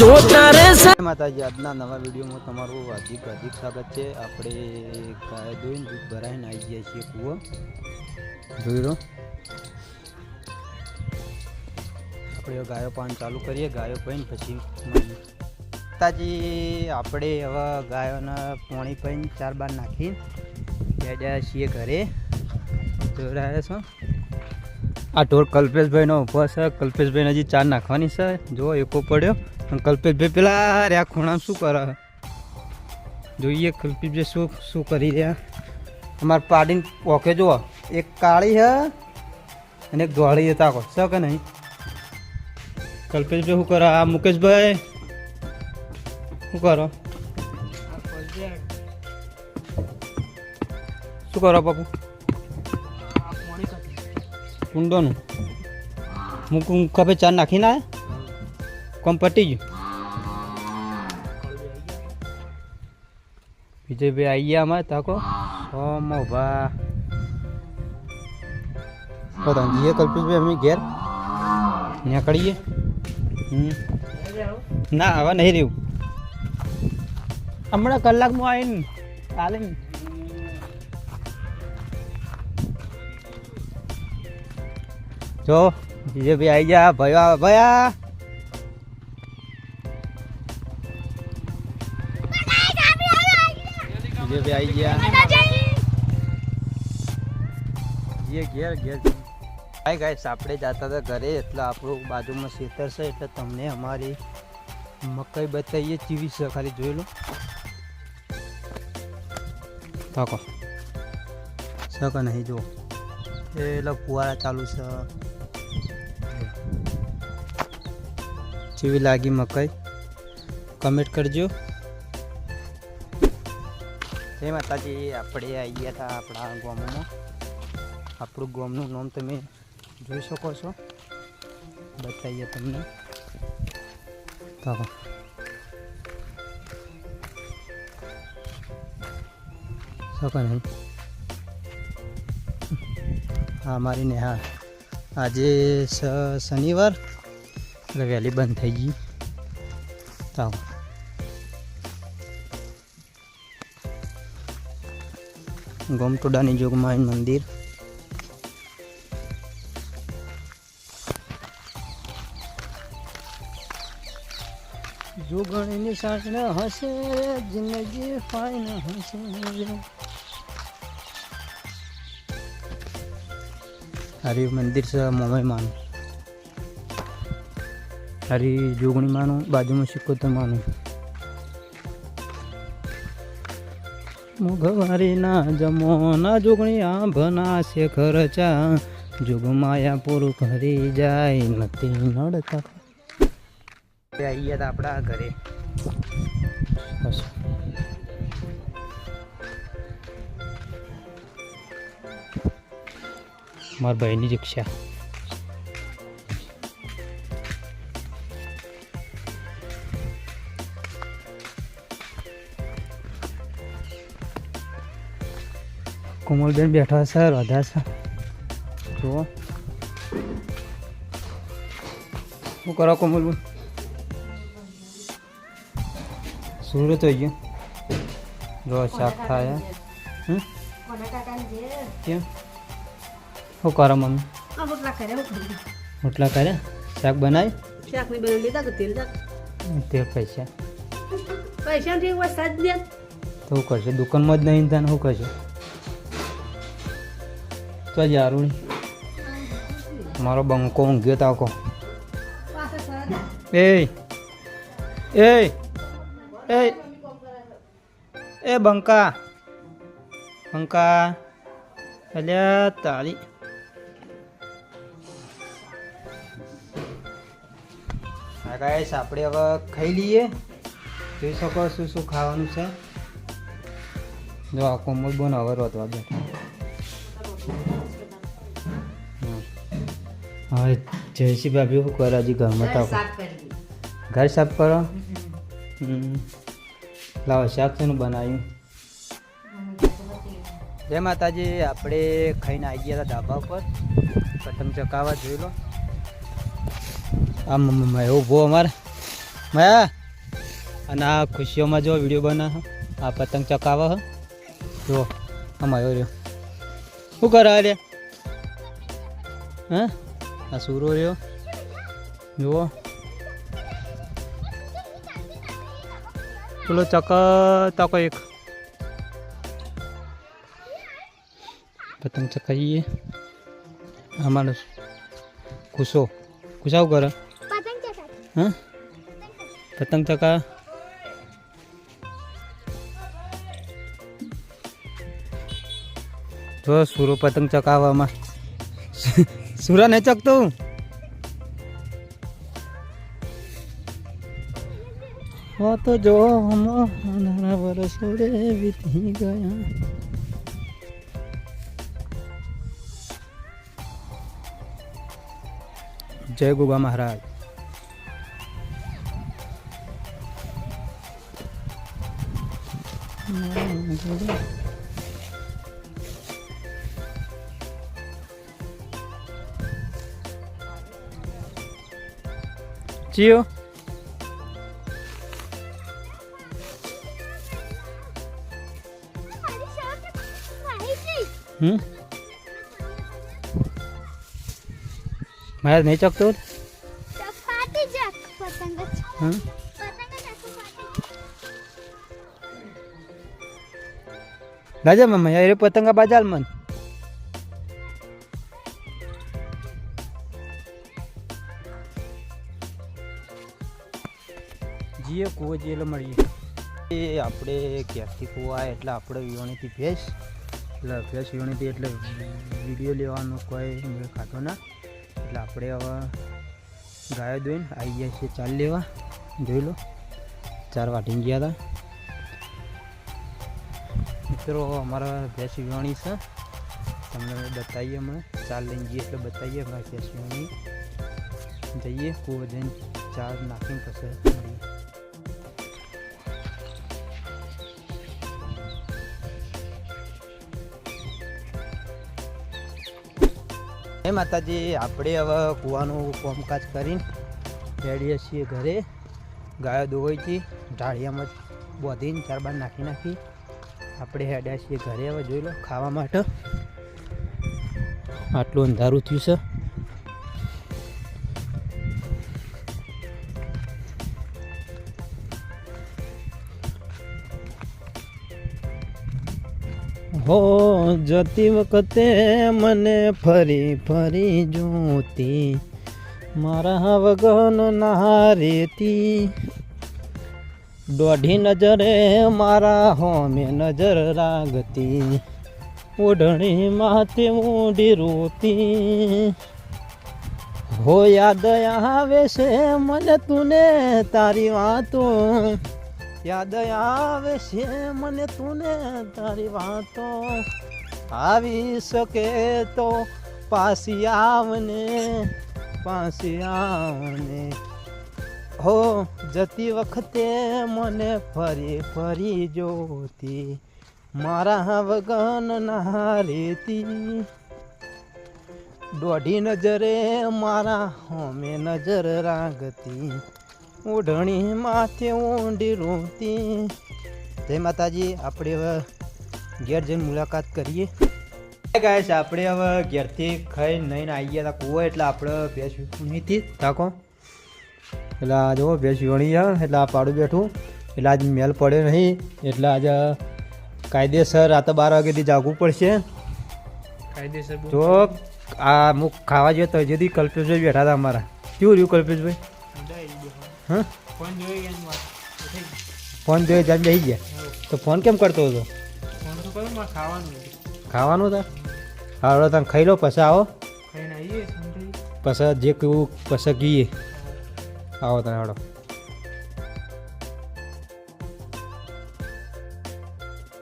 જોતા રહેશે. માતાજી, આજના નવા વિડીયોમાં તમારું હાર્દિક હાર્દિક સ્વાગત છે. આપણે ગાય દોઈને દૂધ ભરાઈને આવી ગયા છીએ કૂવો. જોઈ લો. આપણે ગાયો પાન ચાલુ કરીએ. ગાયો પહીને પછી માતાજી, આપણે હવે ગાયોના પોણી પહીને ચાર બાર નાખી ગયા છીએ ઘરે. જોઈ રહ્યા છો આ ઢોર કલ્પેશભાઈનો ઊભો છે. કલ્પેશભાઈને હજી ચાર નાખવાની છે. જો એકો પડ્યો. કલ્પેશભાઈ પેલા રહ્યા ખૂણા શું કરે? જોઈએ કલ્પેશભાઈ શું શું કરી રહ્યા. અમારે પાડીને પોકે જુઓ. એક કાળી હે અને એક ધોળી હતા કહો છે કે નહીં? કલ્પેશભાઈ શું કરો? આ મુકેશભાઈ શું કરો? શું કરો બાપુ? કુંડોનું. મૂકું કપે ચાર નાખીને આવે કોમ પટી ગયું? વિજયભાઈ આવી ગયા અમારે તાકો ઓમ ભા. તો જીએ કલ્પેશભાઈ અમે ઘેર? કરીએ ના હવે નહીં રહ્યું. હમણાં કલાકમાં આવીને કાલે જો વિજયભાઈ આવી ગયા. ભયા ભયા. વિજયભાઈ આવી ગયા. જે ઘેર ઘેર. ભાઈ ગાઈસ આપણે જતા હતા ઘરે, એટલે આપણું બાજુમાં ખેતર છે, એટલે તમને અમારી મકાઈ બતાવીએ ચીવી છે, ખાલી જોઈ લો. તાકો છે નહીં, જુઓ. એટલે ફુવારા ચાલુ છે. જેવી લાગી મકાઈ. કમેન્ટ કરજો. જય માતાજી, આપણે આવી ગયા હતા આપણા ગામમાં. આપણું ગામનું નામ તમે જોઈ શકો છો. બતાવીએ તમને. તો શકો નહીં હા, મારી નેહા. આજે સ- શનિવાર, એટલે વહેલી બંધ થઈ ગઈ. તાવ ગોમટોડાની જોગમાઈ મંદિર. જોગણીની સાંઠ હશે જિંદગી ફાઈન હશે. હરી મંદિર છે મોમાઈ માનું હરી જોગણી માનું બાજુમાં સિકોતર માનું જમોના જોગણી આંભના છે ખર્ચા જોગમાયા પૂરું કરી જાય નથી નડતા. આવી ગયા આપણા ઘરે. બસ મારા ભાઈની રિક્ષા કોમલબેન બેઠા છે રાધા છે. જુઓ. શું કરો કોમલબેન? સુરત હોય ગયો જો શાક થાય કેમ? શું કરો મમ્મી? રોટલા કર્યા શાક બનાવી? શાકની બનાવી લીધા કે તેલ પૈસા. પૈસા દે તો શું કરશે? દુકાનમાં જ નહીં થાય શું કરશે? તો જ યારુણી. મારો બંકો ઊંઘ્યો તાકો એ એ એ એ બંકા. બંકા. અલ્યા તારી. ગાઈસ, આપણે હવે ખાઈ લઈએ. જોઈ શકો શું શું ખાવાનું છે. જો, આ કોમલ બોન હવે રોતવા બેઠા. હવે જયસી ભાભી શું કરે હજી ઘરમાં તો ઘર સાફ કરો. લાવો શાક શેનું બનાવ્યું. જય માતાજી આપણે ખાઈને આવી ગયા હતા ધાબા ઉપર. પતંગ ચકાવવા જોઈ લો. આમ એવો ઊભો અમારે. મયા અને આ ખુશીઓમાં જો વીડિયો બના આ પતંગ ચકાવે હ. જો આમ આવ્યો રહ્યો. શું કરે અરે હા? આ સુરો રહ્યો જુઓ પેલો ચક તકો એક પતંગ ચકાઈએ અમારો ખુશો ખુશાવ કરે હા પતંગ ચકા જો સુરો પતંગ ચકાવવામાં સુરા નહીં ચકતું હો. તો જો હમારા વરસો રે વીતી ગયા. જય ગોગા મહારાજ. ચિયો હમ મારે નહીં ચકતો ફાટી જા પતંગ જ. હમ પતંગ જ આખું ફાટી રાજા મમ્મા યાર એ પતંગા બાજાલ મન કૂવો જે એટલે મળીએ. એ આપણે ક્યાંથી કૂવો એટલે આપણે વિવાણીથી ભેંસ. એટલે ભેંસ વિવાણીથી એટલે વીડિયો લેવાનો કોઈ ખાતો ના. એટલે આપણે હવે ગાયો દોઈને આવી ગયા છીએ ચાલ લેવા. જોઈ લો, ચાર વાટીને ગયા હતા મિત્રો, અમારા ભેંસ વિવાણી છે. તમને બતાવીએ અમે ચાર લઈને જઈએ એટલે બતાવીએ અમારા ભેંસ વિવાણી જઈએ, કૂવો જઈને ચાર નાખીને પછી હે માતાજી, આપણે હવે કૂવાનું કોમકાજ કરીને રેડીએ છીએ ઘરે. ગાયો દોવાઈથી ઢાળિયામાં બોધીને બાર નાખી નાખી આપણે હેડ્યા છીએ ઘરે. હવે જોઈ લો, ખાવા માટે આટલું અંધારું થયું છે. હો જતી વખતે મને ફરી ફરી જોતી મારા વગન ના રેતી. દોઢી નજરે મારા હોમે નજર રાગતી. ઓઢણી માથે ઊંડી રોતી. હો, યાદ આવે છે મને તુને તારી વાતો. યાદ આવે છે મને તુને તારી વાતો. આવી શકે તો પાસી આવને પાસી આવને. હો, જતી વખતે મને ફરી ફરી જોતી, મારા વગન ના રેતી. દોઢી નજરે મારા હોમે નજર રાગતી ઓઢણી માથે ઊંડી રોતી જય માતાજી આપણે હવે ઘેર જઈને મુલાકાત કરીએ. છે આપણે હવે ઘેરથી ખાઈ નહીં આવી ગયા હતા કૂવો એટલે આપણે ભેંસ નહીંથી તાકો એટલે આ જો ભેંસ વીણી એટલે આ પાડું બેઠું. એટલે આજ મેલ પડ્યો નહીં. એટલે આજે કાયદેસર રાતે બાર વાગ્યાથી જાગવું પડશે. કાયદેસર જો આ મુખ ખાવા જઈએ તો હજી કલ્પેશભાઈ બેઠા હતા અમારા. કેવું રહ્યું કલ્પેશભાઈ? હા? ફોન જોઈ ગયા. વાત ફોન જોઈ જાણ જઈ ગયા. તો ફોન કેમ કરતો હતો? ફોન તો કરું ખાવાનું ખાવાનું હતા? હા હવે તમે ખાઈ લો પછી આવો. પછી જે કેવું પછી કહીએ આવો તમે હળો